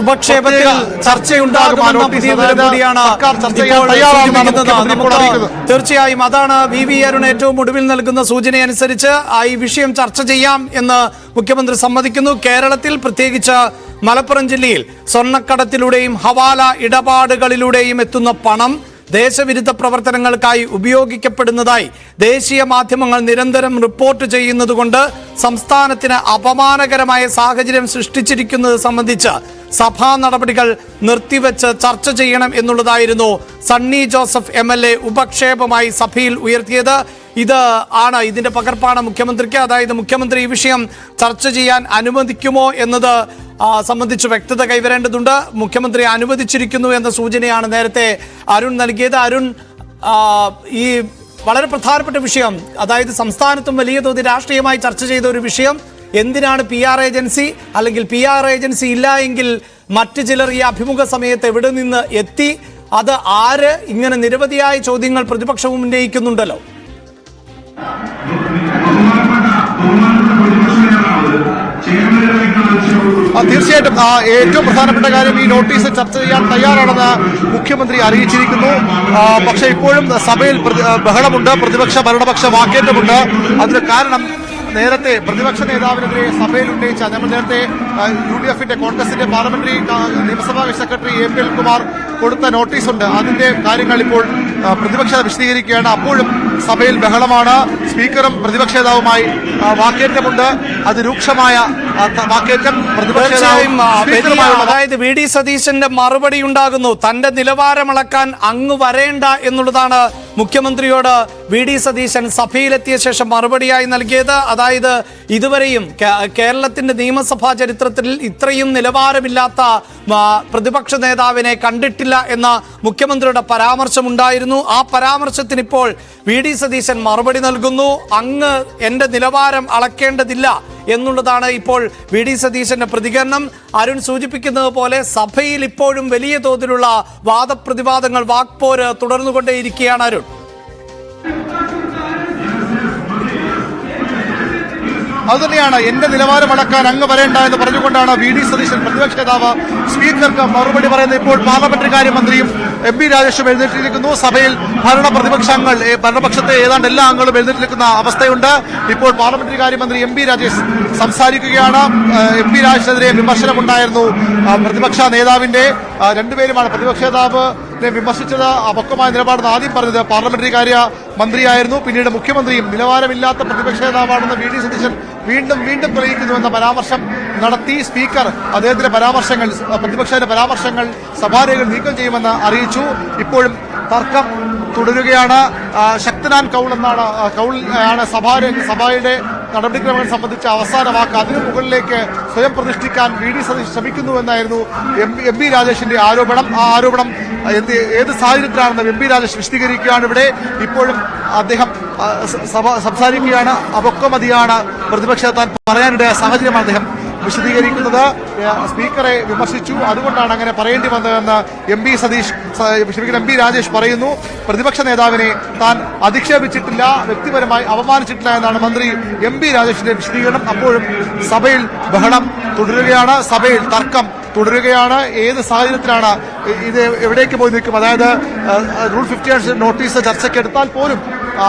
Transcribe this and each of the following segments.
ഉപക്ഷേപത്തിൽ ചർച്ചയുണ്ടാകുമെന്ന പുതിയ കൂടിയാണ്. തീർച്ചയായും അതാണ് വി വി അരുൺ ഏറ്റവും ഒടുവിൽ നൽകുന്ന സൂചനയനുസരിച്ച് ആ ഈ വിഷയം ചർച്ച ചെയ്യാം എന്ന് മുഖ്യമന്ത്രി സമ്മതിക്കുന്നു. കേരളത്തിൽ പ്രത്യേകിച്ച് മലപ്പുറം ജില്ലയിൽ സ്വർണക്കടത്തിലൂടെയും ഹവാല ഇടപാടുകളിലൂടെയും എത്തുന്ന പണം ദേശവിരുദ്ധ പ്രവർത്തനങ്ങൾക്കായി ഉപയോഗിക്കപ്പെടുന്നതായി ദേശീയ മാധ്യമങ്ങൾ നിരന്തരം റിപ്പോർട്ട് ചെയ്യുന്നതുകൊണ്ട് സംസ്ഥാനത്തിന് അപമാനകരമായ സാഹചര്യം സൃഷ്ടിച്ചിരിക്കുന്നത് സംബന്ധിച്ച് സഭാ നടപടികൾ നിർത്തിവെച്ച് ചർച്ച ചെയ്യണം എന്നുള്ളതായിരുന്നു Sunny Joseph M L A ഉപക്ഷേപമായി സഭയിൽ ഉയർത്തിയത്. ഇത് ആണ് ഇതിന്റെ പകർപ്പാണ് മുഖ്യമന്ത്രിക്ക്. അതായത് മുഖ്യമന്ത്രി ഈ വിഷയം ചർച്ച ചെയ്യാൻ അനുവദിക്കുമോ എന്നത് സംബന്ധിച്ച് വ്യക്തത കൈവരേണ്ടതുണ്ട്. മുഖ്യമന്ത്രി അനുവദിച്ചിരിക്കുന്നു എന്ന സൂചനയാണ് നേരത്തെ അരുൺ നൽകിയത്. അരുൺ ഈ വളരെ പ്രധാനപ്പെട്ട വിഷയം. അതായത് സംസ്ഥാനത്തും വലിയ തോതിൽ രാഷ്ട്രീയമായി ചർച്ച ചെയ്ത ഒരു വിഷയം. എന്തിനാണ് പി ആർ ഏജൻസി അല്ലെങ്കിൽ പി ആർ ഏജൻസി ഇല്ല എങ്കിൽ മറ്റു ചിലർ ഈ അഭിമുഖ സമയത്ത് എവിടെ നിന്ന് എത്തി? അത് ആര്? ഇങ്ങനെ നിരവധിയായ ചോദ്യങ്ങൾ പ്രതിപക്ഷവും ഉന്നയിക്കുന്നുണ്ടല്ലോ. തീർച്ചയായിട്ടും ഏറ്റവും പ്രധാനപ്പെട്ട കാര്യം ഈ നോട്ടീസ് ചർച്ച ചെയ്യാൻ തയ്യാറാണെന്ന് മുഖ്യമന്ത്രി അറിയിച്ചിരിക്കുന്നു. പക്ഷെ ഇപ്പോഴും സഭയിൽ ബഹളമുണ്ട് പ്രതിപക്ഷ ഭരണപക്ഷ വാക്കേറ്റമുണ്ട്. അതിന് കാരണം നേരത്തെ പ്രതിപക്ഷ നേതാവിനെതിരെ സഭയിൽ ഉന്നയിച്ച നമ്മൾ നേരത്തെ യു ഡി എഫിന്റെ കോൺഗ്രസിന്റെ പാർലമെന്ററി നിയമസഭാ സെക്രട്ടറി എ പി എൽകുമാർ കൊടുത്ത നോട്ടീസുണ്ട്. അതിന്റെ കാര്യങ്ങൾ ഇപ്പോൾ ആ, പ്രതിപക്ഷ വിശദീകരിക്കുകയാണ്. അപ്പോഴും സഭയിൽ ബഹളമാണ്. സ്പീക്കറും പ്രതിപക്ഷ നേതാവുമായി വാക്കേറ്റമുണ്ട്. അത് രൂക്ഷമായ ആ, ത- വാക്കേറ്റം പ്രതിപക്ഷ അതായത് വി ഡി സതീശന്റെ മറുപടി ഉണ്ടാകുന്നു. തന്റെ നിലവാരമളക്കാൻ അങ്ങ് വരേണ്ട എന്നുള്ളതാണ് മുഖ്യമന്ത്രിയോട് വി ഡി സതീശൻ സഭയിലെത്തിയ ശേഷം മറുപടിയായി നൽകിയത്. അതായത് ഇതുവരെയും കേരളത്തിന്റെ നിയമസഭാ ചരിത്രത്തിൽ ഇത്രയും നിലവാരമില്ലാത്ത പ്രതിപക്ഷ നേതാവിനെ കണ്ടിട്ടില്ല എന്ന മുഖ്യമന്ത്രിയുടെ പരാമർശമുണ്ടായിരുന്നു. ആ പരാമർശത്തിന് ഇപ്പോൾ വി ഡി സതീശൻ മറുപടി നൽകുന്നു. അങ്ങ് എന്റെ നിലവാരം അളക്കേണ്ടതില്ല എന്നുള്ളതാണ് ഇപ്പോൾ വി ഡി സതീശന്റെ പ്രതികരണം. അരുൺ സൂചിപ്പിക്കുന്നത് പോലെ സഭയിൽ ഇപ്പോഴും വലിയ തോതിലുള്ള വാദപ്രതിവാദങ്ങൾ വാക്പോര് തുടർന്നുകൊണ്ടേയിരിക്കുകയാണ് അരുൺ. അതുതന്നെയാണ് എന്റെ നിലവാരം അടക്കാൻ അങ്ങ് വരേണ്ട എന്ന് പറഞ്ഞുകൊണ്ടാണ് വി ഡി സതീശൻ പ്രതിപക്ഷ നേതാവ് സ്പീക്കർക്ക് മറുപടി പറയുന്നത്. ഇപ്പോൾ പാർലമെന്ററി കാര്യമന്ത്രിയും എം പി രാജേഷും എഴുന്നേറ്റിരിക്കുന്നു. സഭയിൽ ഭരണ പ്രതിപക്ഷങ്ങൾ ഭരണപക്ഷത്തെ ഏതാണ്ട് എല്ലാ അംഗങ്ങളും എഴുന്നേറ്റിരിക്കുന്ന അവസ്ഥയുണ്ട്. ഇപ്പോൾ പാർലമെന്ററി കാര്യമന്ത്രി എം പി രാജേഷ് സംസാരിക്കുകയാണ്. എം പി രാജേഷിനെതിരെ വിമർശനമുണ്ടായിരുന്നു പ്രതിപക്ഷ നേതാവിന്റെ. രണ്ടുപേരുമാണ് പ്രതിപക്ഷ നേതാവ് വിമർശിച്ചത്. അപക്വമായ നിലപാടെന്ന് ആദ്യം പറഞ്ഞത്. പാർലമെന്ററി കാര്യ മന്ത്രിയായിരുന്നു. പിന്നീട് മുഖ്യമന്ത്രിയും നിലവാരമില്ലാത്ത പ്രതിപക്ഷ നേതാവാണെന്ന് വി ഡി സതീശൻ വീണ്ടും വീണ്ടും പ്രയോഗിക്കുന്നുവെന്ന പരാമർശം നടത്തി സ്പീക്കർ അദ്ദേഹത്തിന്റെ പരാമർശങ്ങൾ പ്രതിപക്ഷത്തിന്റെ പരാമർശങ്ങൾ സഭാരേഖകൾ നീക്കം ചെയ്യുമെന്ന് അറിയിച്ചു. ഇപ്പോഴും തർക്കം തുടരുകയാണ്. ശക്തനാൻ കൗൾ എന്നാണ് കൗൾ ആണ് സഭാ സഭയുടെ നടപടിക്രമങ്ങൾ സംബന്ധിച്ച അവസാന വാക്ക് അതിനു മുകളിലേക്ക് സ്വയം പ്രതിഷ്ഠിക്കാൻ വി ഡി സതീഷ് ശ്രമിക്കുന്നുവെന്നായിരുന്നു എം എം ബി രാജേഷിന്റെ ആരോപണം. ആ ആരോപണം എന്ത് ഏത് സാഹചര്യത്തിലാണെന്ന് എം ബി രാജേഷ് വിശദീകരിക്കുകയാണ് ഇവിടെ. ഇപ്പോഴും അദ്ദേഹം സഭ സംസാരിക്കുകയാണ്. അപക്വമതിയാണ്. പ്രതിപക്ഷ താൻ പറയാനിടയ സാഹചര്യമാണ് അദ്ദേഹം വിശദീകരിക്കുന്നത് സ്പീക്കറെ വിമർശിച്ചു. അതുകൊണ്ടാണ് അങ്ങനെ പറയേണ്ടി വന്നതെന്ന് M P Satish M P Rajesh പറയുന്നു. പ്രതിപക്ഷ നേതാവിനെ താൻ അധിക്ഷേപിച്ചിട്ടില്ല വ്യക്തിപരമായി അപമാനിച്ചിട്ടില്ല എന്നാണ് മന്ത്രി എം പി രാജേഷിന്റെ വിശദീകരണം. അപ്പോഴും സഭയിൽ ബഹളം തുടരുകയാണ് സഭയിൽ തർക്കം തുടരുകയാണ്. ഏത് സാഹചര്യത്തിലാണ് ഇത് എവിടേക്ക് പോയി നിൽക്കും? അതായത് റൂൾ ഫിഫ്റ്റി നോട്ടീസ് ചർച്ചയ്ക്ക് എടുത്താൽ പോലും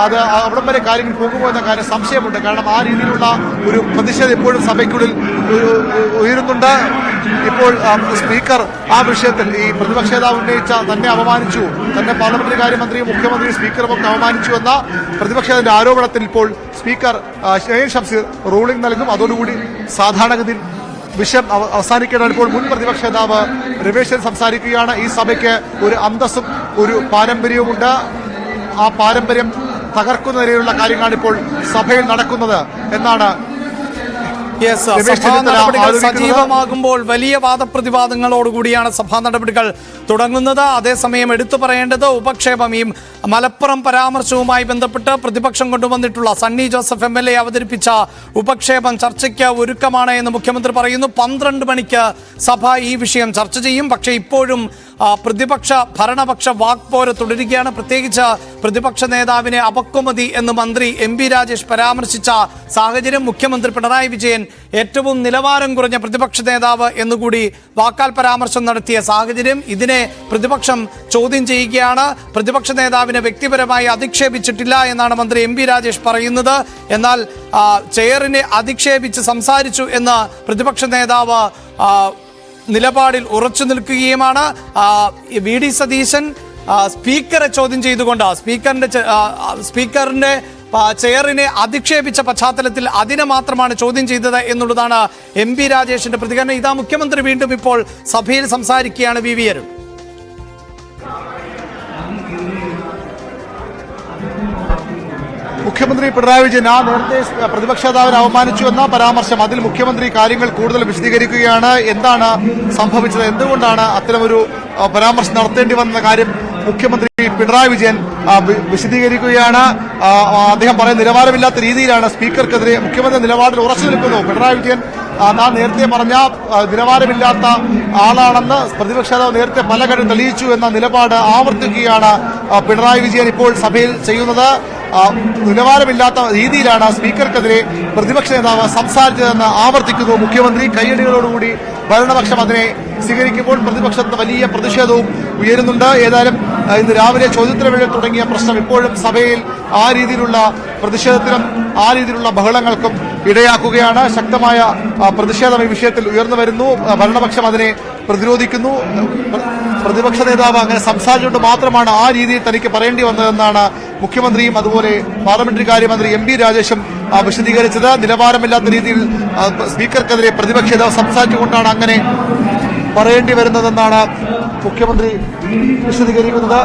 അത് അവിടം വരെ കാര്യങ്ങൾ പോകുമോ എന്ന കാര്യം സംശയമുണ്ട്. കാരണം ആ രീതിയിലുള്ള ഒരു പ്രതിഷേധം ഇപ്പോഴും സഭയ്ക്കുള്ളിൽ ഒരു ഉയരുന്നുണ്ട്. ഇപ്പോൾ സ്പീക്കർ ആ വിഷയത്തിൽ ഈ പ്രതിപക്ഷ നേതാവ് ഉന്നയിച്ച തന്നെ അപമാനിച്ചു. തന്നെ പാർലമെന്ററി കാര്യമന്ത്രിയും മുഖ്യമന്ത്രിയും സ്പീക്കറും ഒക്കെ അപമാനിച്ചു എന്ന പ്രതിപക്ഷത്തിന്റെ ആരോപണത്തിൽ ഇപ്പോൾ സ്പീക്കർ ഷംസീർ റൂളിംഗ് നൽകും അതോടുകൂടി സാധാരണഗതിയിൽ വിഷയം അവസാനിക്കേണ്ട ഇപ്പോൾ മുൻ പ്രതിപക്ഷ നേതാവ് രമേശൻ സംസാരിക്കുകയാണ്. ഈ സഭയ്ക്ക് ഒരു അന്തസ്സും ഒരു പാരമ്പര്യവുമുണ്ട്. ആ പാരമ്പര്യം തകർക്കുന്ന നിലയിലുള്ള കാര്യങ്ങളാണ് ഇപ്പോൾ സഭയിൽ നടക്കുന്നത് എന്നാണ് സഭാ നടപടികൾ സജീവമാകുമ്പോൾ വലിയ വാദപ്രതിവാദങ്ങളോടുകൂടിയാണ് സഭാ നടപടികൾ തുടങ്ങുന്നത്. അതേസമയം എടുത്തു പറയേണ്ടത് ഉപക്ഷേപം. ഈ മലപ്പുറം പരാമർശവുമായി ബന്ധപ്പെട്ട് പ്രതിപക്ഷം കൊണ്ടുവന്നിട്ടുള്ള Sunny Joseph M L A അവതരിപ്പിച്ച ഉപക്ഷേപം ചർച്ചയ്ക്ക് ഒരുക്കമാണ് എന്ന് മുഖ്യമന്ത്രി പറയുന്നു. പന്ത്രണ്ട് മണിക്ക് സഭ ഈ വിഷയം ചർച്ച ചെയ്യും. പക്ഷേ ഇപ്പോഴും പ്രതിപക്ഷ ഭരണപക്ഷ വാക്പോര് തുടരുകയാണ്. പ്രത്യേകിച്ച് പ്രതിപക്ഷ നേതാവിനെ അപക്വമതി എന്ന് മന്ത്രി എം പി രാജേഷ് പരാമർശിച്ച സാഹചര്യം മുഖ്യമന്ത്രി പിണറായി വിജയൻ ഏറ്റവും നിലവാരം കുറഞ്ഞ പ്രതിപക്ഷ നേതാവ് എന്നുകൂടി വാക്കാൽ പരാമർശം നടത്തിയ സാഹചര്യം ഇതിനെ പ്രതിപക്ഷം ചോദ്യം ചെയ്യുകയാണ്. പ്രതിപക്ഷ നേതാവിനെ വ്യക്തിപരമായി അധിക്ഷേപിച്ചിട്ടില്ല എന്നാണ് മന്ത്രി എം പി രാജേഷ് പറയുന്നത്. എന്നാൽ ചെയറിനെ അധിക്ഷേപിച്ച് സംസാരിച്ചു എന്ന് പ്രതിപക്ഷ നേതാവ് നിലപാടിൽ ഉറച്ചു നിൽക്കുകയുമാണ്. വി ഡി സതീശൻ സ്പീക്കറെ ചോദ്യം ചെയ്തുകൊണ്ട് സ്പീക്കറിന്റെ സ്പീക്കറിന്റെ ചെയറിനെ അധിക്ഷേപിച്ച പശ്ചാത്തലത്തിൽ അതിനെ മാത്രമാണ് ചോദ്യം ചെയ്തത് എന്നുള്ളതാണ് എം പി രാജേഷിന്റെ പ്രതികരണം. ഇതാ മുഖ്യമന്ത്രി വീണ്ടും ഇപ്പോൾ സഭയിൽ സംസാരിക്കുകയാണ് വി വി അരുൺ. മുഖ്യമന്ത്രി പിണറായി വിജയൻ ആ നേരത്തെ പ്രതിപക്ഷ നേതാവിനെ അവമാനിച്ചു എന്ന പരാമർശം. അതിൽ മുഖ്യമന്ത്രി കാര്യങ്ങൾ കൂടുതൽ വിശദീകരിക്കുകയാണ്. എന്താണ് സംഭവിച്ചത്? എന്തുകൊണ്ടാണ് അത്തരമൊരു പരാമർശം നടത്തേണ്ടി വന്ന കാര്യം മുഖ്യമന്ത്രി പിണറായി വിജയൻ വിശദീകരിക്കുകയാണ്. അദ്ദേഹം പറയുന്ന നിലവാരമില്ലാത്ത രീതിയിലാണ് സ്പീക്കർക്കെതിരെ മുഖ്യമന്ത്രി നിലപാടിൽ ഉറച്ചു നിൽക്കുന്നു. പിണറായി വിജയൻ നാ നേരത്തെ പറഞ്ഞ നിലവാരമില്ലാത്ത ആളാണെന്ന് പ്രതിപക്ഷ നേതാവ് നേരത്തെ പല പലകടം തെളിയിച്ചു എന്ന നിലപാട് ആവർത്തിക്കുകയാണ് പിണറായി വിജയൻ ഇപ്പോൾ സഭയിൽ ചെയ്യുന്നത്. നിലവാരമില്ലാത്ത രീതിയിലാണ് സ്പീക്കർക്കെതിരെ പ്രതിപക്ഷ നേതാവ് സംസാരിച്ചതെന്ന് ആവർത്തിക്കുന്നു. മുഖ്യമന്ത്രി കൈയടികളോടുകൂടി ഭരണപക്ഷം അതിനെ സ്വീകരിക്കുമ്പോൾ പ്രതിപക്ഷത്ത് വലിയ പ്രതിഷേധവും ഉയരുന്നുണ്ട്. ഏതായാലും ഇന്ന് രാവിലെ ചോദ്യോത്തരവേള തുടങ്ങിയ പ്രശ്നം ഇപ്പോഴും സഭയിൽ ആ രീതിയിലുള്ള പ്രതിഷേധത്തിനും ആ രീതിയിലുള്ള ബഹളങ്ങൾക്കും ഇടയാക്കുകയാണ്. ശക്തമായ പ്രതിഷേധം ഈ വിഷയത്തിൽ ഉയർന്നു വരുന്നു. ഭരണപക്ഷം അതിനെ പ്രതിരോധിക്കുന്നു. പ്ര- പ്രതിപക്ഷ നേതാവ് അങ്ങനെ സംസാരിച്ചുകൊണ്ട് മാത്രമാണ് ആ രീതിയിൽ തനിക്ക് പറയേണ്ടി വന്നതെന്നാണ് മുഖ്യമന്ത്രിയും അതുപോലെ പാർലമെന്ററി കാര്യമന്ത്രി എം പി രാജേഷും വിശദീകരിച്ചത്. നിലവാരമില്ലാത്ത രീതിയിൽ സ്പീക്കർക്കെതിരെ പ്രതിപക്ഷ നേതാവ് സംസാരിച്ചുകൊണ്ടാണ് അങ്ങനെ പറയേണ്ടി വരുന്നതെന്നാണ് മുഖ്യമന്ത്രി വിശദീകരിക്കുന്നത്.